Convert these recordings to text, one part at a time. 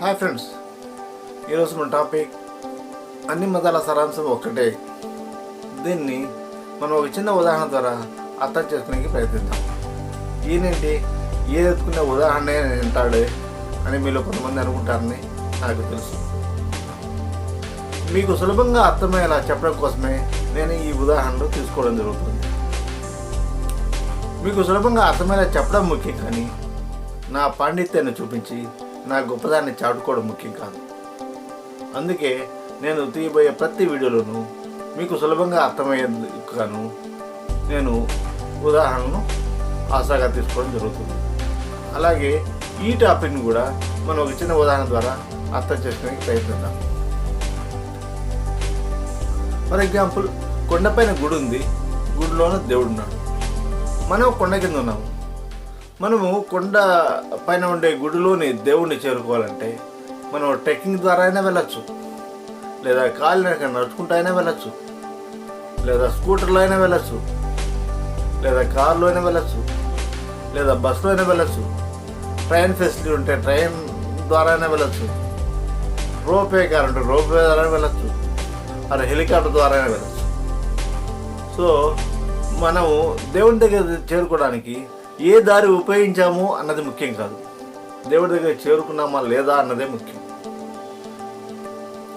Hi friends ఈరోజు మన topic అన్ని మతాల సారాంశం ఒక్కటే. దీన్ని మనం ఒక చిన్న ఉదాహరణ ద్వారా అర్థం చేసుకునే ప్రయత్నిద్దాం. ఈయనేంటి ఏది ఎత్తుకునే ఉదాహరణ వింటాడు అని మీలో కొంతమంది అనుకుంటారని నాకు తెలుసు. మీకు సులభంగా అర్థమయ్యేలా చెప్పడం కోసమే నేను ఈ ఉదాహరణలు తీసుకోవడం జరుగుతుంది. మీకు సులభంగా అర్థమయ్యేలా చెప్పడం ముఖ్యం కానీ నా పాండిత్యాన్ని చూపించి నా గొప్పదాన్ని చాటుకోవడం ముఖ్యం కాదు. అందుకే నేను తీయబోయే ప్రతి వీడియోలోనూ మీకు సులభంగా అర్థమయ్యేందుకు నేను ఉదాహరణను ఆశగా తీసుకోవడం జరుగుతుంది. అలాగే ఈ టాపిక్ని కూడా మనం ఒక చిన్న ఉదాహరణ ద్వారా అర్థం చేసుకోవడానికి ప్రయత్నిద్దాం. ఫర్ ఎగ్జాంపుల్ కొండపైన గుడి ఉంది గుడిలోన దేవుడు ఉన్నాడు మనం కొండ కింద ఉన్నాము మనము కొండ పైన ఉండే గుడిలోని దేవుణ్ణి చేరుకోవాలంటే మనం ట్రెక్కింగ్ ద్వారా అయినా వెళ్ళచ్చు. లేదా కాలినడక నడుచుకుంటూ అయినా వెళ్ళచ్చు. లేదా స్కూటర్లో అయినా వెళ్ళచ్చు. లేదా కార్లో అయినా వెళ్ళచ్చు. లేదా బస్సులో అయినా వెళ్ళచ్చు. ట్రైన్ ఫెసిలిటీ ఉంటే ట్రైన్ ద్వారా అయినా వెళ్ళచ్చు. రోపే కార్ ఉంటే రోపే ద్వారా వెళ్ళచ్చు. అలా హెలికాప్టర్ ద్వారా అయినా వెళ్ళచ్చు. సో మనము దేవుని దగ్గర చేరుకోవడానికి ఏ దారి ఉపయోగించాము అన్నది ముఖ్యం కాదు. దేవుడి దగ్గర చేరుకున్నామా లేదా అన్నదే ముఖ్యం.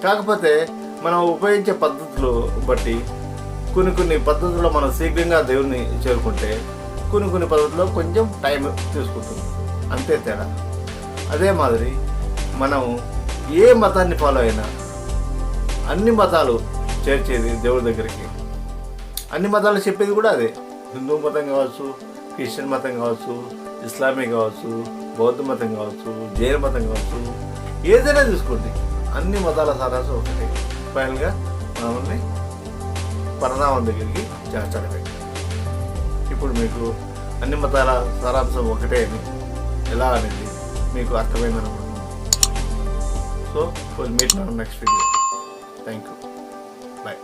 కాకపోతే మనం ఉపయోగించే పద్ధతులు బట్టి కొన్ని కొన్ని పద్ధతుల్లో మనం శీఘ్రంగా దేవుడిని చేరుకుంటే కొన్ని కొన్ని పద్ధతుల్లో కొంచెం టైం తీసుకుంటుంది. అంతే తేడా. అదే మాదిరి మనం ఏ మతాన్ని ఫాలో అయినా అన్ని మతాలు చేర్చేది దేవుడి దగ్గరికి. అన్ని మతాలు చెప్పేది కూడా అదే. హిందూ మతం కావచ్చు క్రిస్టియన్ మతం కావచ్చు ఇస్లామిక్ కావచ్చు బౌద్ధ మతం కావచ్చు జైన మతం కావచ్చు ఏదైనా తీసుకోండి అన్ని మతాల సారాంశం ఒకటే. ఫైనల్గా మనల్ని పరిణామం దగ్గరికి చేర్చడమే ఇప్పుడు మీకు అన్ని మతాల సారాంశం ఒకటే అని ఎలా అనేది మీకు అర్థమైంది అనుకుంటున్నాను. So meet next video thank you bye